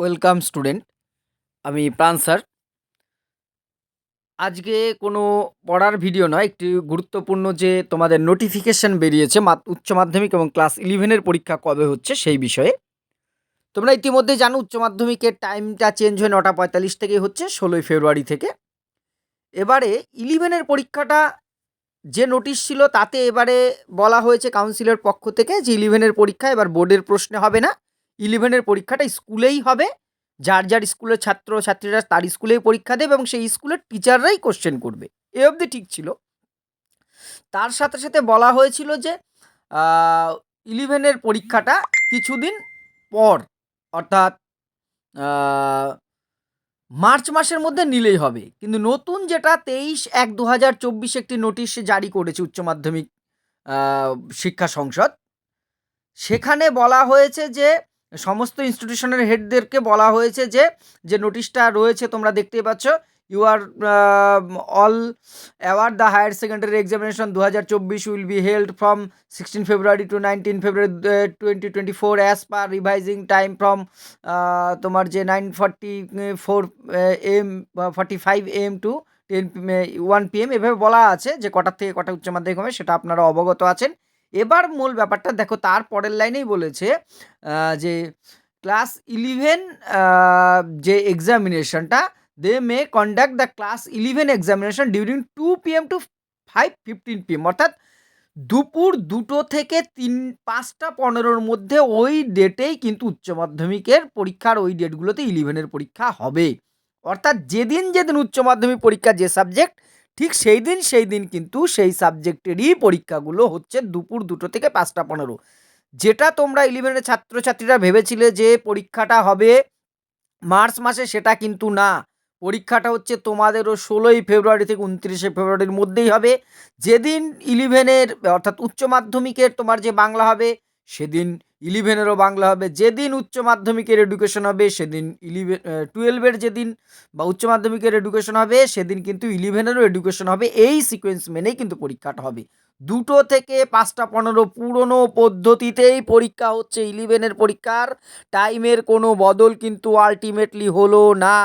Welcome student, আমি প্রাণ sir. আজকে কোনো পড়ার ভিডিও নয়, একটি গুরুত্বপূর্ণ যে তোমাদের নোটিফিকেশান বেরিয়েছে উচ্চ মাধ্যমিক এবং ক্লাস ইলেভেনের পরীক্ষা কবে হচ্ছে সেই বিষয়ে। তোমরা ইতিমধ্যে জানো, উচ্চ মাধ্যমিকের টাইমটা চেঞ্জ হয়ে নটা পঁয়তাল্লিশ থেকেই হচ্ছে, ষোলোই ফেব্রুয়ারি থেকে। এবারে ইলেভেনের পরীক্ষাটা যে নোটিশ ছিল, তাতে এবারে বলা হয়েছে কাউন্সিলের পক্ষ থেকে যে ইলেভেনের পরীক্ষা এবার বোর্ডের প্রশ্নে হবে না। ইলেভেনের পরীক্ষাটা স্কুলেই হবে। যার যার স্কুলের ছাত্র ছাত্রীরা তার স্কুলেই পরীক্ষা দেবে এবং সেই স্কুলের টিচাররাই কোশ্চেন করবে। এ অবধি ঠিক ছিল। তার সাথে সাথে বলা হয়েছিল যে ইলেভেনের পরীক্ষাটা কিছুদিন পর, অর্থাৎ মার্চ মাসের মধ্যে নিলেই হবে। কিন্তু নতুন যেটা তেইশ এক দু হাজার চব্বিশ একটি নোটিশ জারি করেছে উচ্চ মাধ্যমিক শিক্ষা সংসদ। সেখানে বলা হয়েছে যে সমস্ত ইনস্টিটিউশনের হেডদেরকে বলা হয়েছে যে যে নোটিশটা রয়েছে, তোমরা দেখতেই পাচ্ছ you are all aware the higher secondary examination দু হাজার চব্বিশ will be held from sixteen February to nineteen February twenty twenty four as per revising time from তোমার যে nine forty four M forty five M to ten one PM এভাবে বলা আছে যে কটার থেকে কটা উচ্চ মাধ্যমিক হবে সেটা আপনারা অবগত আছেন। এবার মূল ব্যাপারটা দেখো, তার পরের লাইনেই বলেছে যে ক্লাস ইলেভেন যে এক্সামিনেশনটা, they may conduct the class eleven examination during two PM to five fifteen PM. অর্থাৎ দুপুর দুটো থেকে তিন, পাঁচটা পনেরোর মধ্যে ওই ডেটেই কিন্তু উচ্চ মাধ্যমিকের পরীক্ষার ওই ডেটগুলোতে ইলেভেনের পরীক্ষা হবে। অর্থাৎ যেদিন যেদিন উচ্চ মাধ্যমিক পরীক্ষা যে সাবজেক্ট ঠিক সেই দিন সেই দিন কিন্তু সেই সাবজেক্টেরই পরীক্ষাগুলো হচ্ছে দুপুর দুটো থেকে পাঁচটা পনেরো। যেটা তোমরা ইলেভেনের ছাত্রছাত্রীরা ভেবেছিলে যে পরীক্ষাটা হবে মার্চ মাসে, সেটা কিন্তু না। পরীক্ষাটা হচ্ছে তোমাদেরও ষোলোই ফেব্রুয়ারি থেকে উনত্রিশে ফেব্রুয়ারির মধ্যেই হবে। যেদিন ইলেভেনের অর্থাৎ উচ্চ মাধ্যমিকের তোমার যে বাংলা হবে সেদিন ইলেভেনেরও বাংলা হবে। যেদিন উচ্চ মাধ্যমিকের এডুকেশন হবে, সেদিন ইলেভেন টুয়েলভের যেদিন বা উচ্চ মাধ্যমিকের এডুকেশন হবে, সেদিন কিন্তু ইলেভেনেরও এডুকেশন হবে। এই সিকোয়েন্স মেনেই কিন্তু পরীক্ষাটা হবে। দুটো থেকে পাঁচটা পনেরো পুরনো পদ্ধতিতেই পরীক্ষা হচ্ছে ইলেভেনের পরীক্ষার। টাইমের কোনো বদল কিন্তু আলটিমেটলি হলো না।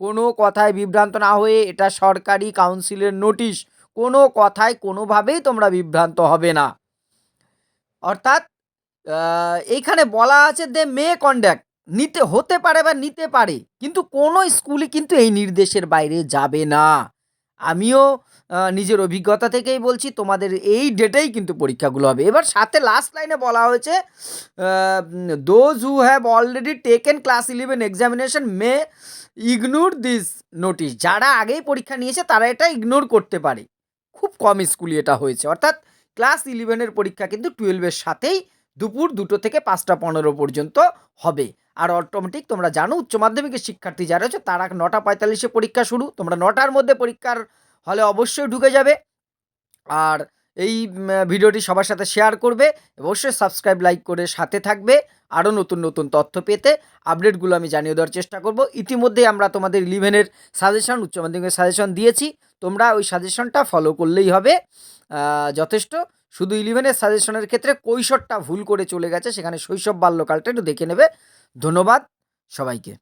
কোনো কথায় বিভ্রান্ত না হয়ে এটা সরকারি কাউন্সিলের নোটিশ কোনো কথায় কোনোভাবেই তোমরা বিভ্রান্ত হবে না। অর্থাৎ এইখানে বলা আছে দে মে কন্ডাক্ট নিতে হতে পারে বা নিতে পারে, কিন্তু কোনো স্কুলই কিন্তু এই নির্দেশের বাইরে যাবে না। আমিও নিজের অভিজ্ঞতা থেকেই বলছি, তোমাদের এই ডেটেই কিন্তু পরীক্ষাগুলো হবে। এবার সাথে লাস্ট লাইনে বলা হয়েছে those who have already taken class eleven examination may ignore this notice যারা আগেই পরীক্ষা নিয়েছে, তারা এটা ইগনোর করতে পারে। খুব কম স্কুলই এটা হয়েছে। অর্থাৎ ক্লাস ইলেভেনের পরীক্ষা কিন্তু টুয়েলভের সাথেই দুপুর দুটো থেকে পাঁচটা পনেরো পর্যন্ত হবে। আর অটোমেটিক তোমরা জানো, উচ্চ মাধ্যমিকের শিক্ষার্থী যারা আছে তারা নটা পঁয়তাল্লিশে পরীক্ষা শুরু। তোমরা নটার মধ্যে পরীক্ষার হলে অবশ্যই ঢুকে যাবে। আর এই ভিডিওটি সবার সাথে শেয়ার করবে অবশ্যই সাবস্ক্রাইব, লাইক করে সাথে থাকবে। আরও নতুন নতুন তথ্য পেতে আপডেটগুলো আমি জানিয়ে দেওয়ার চেষ্টা করব। ইতিমধ্যে আমরা তোমাদের ইলেভেনের সাজেশন উচ্চ মাধ্যমিকের সাজেশন দিয়েছি। তোমরা ওই সাজেশনটা ফলো করলেই হবে। যথেষ্ট। শুধু ইলেভেনের সাজেশনের ক্ষেত্রে কৈশোরটা ভুল করে চলে গেছে। সেখানে শৈশব বাল্যকালটা একটু দেখে নেবে। ধন্যবাদ সবাইকে।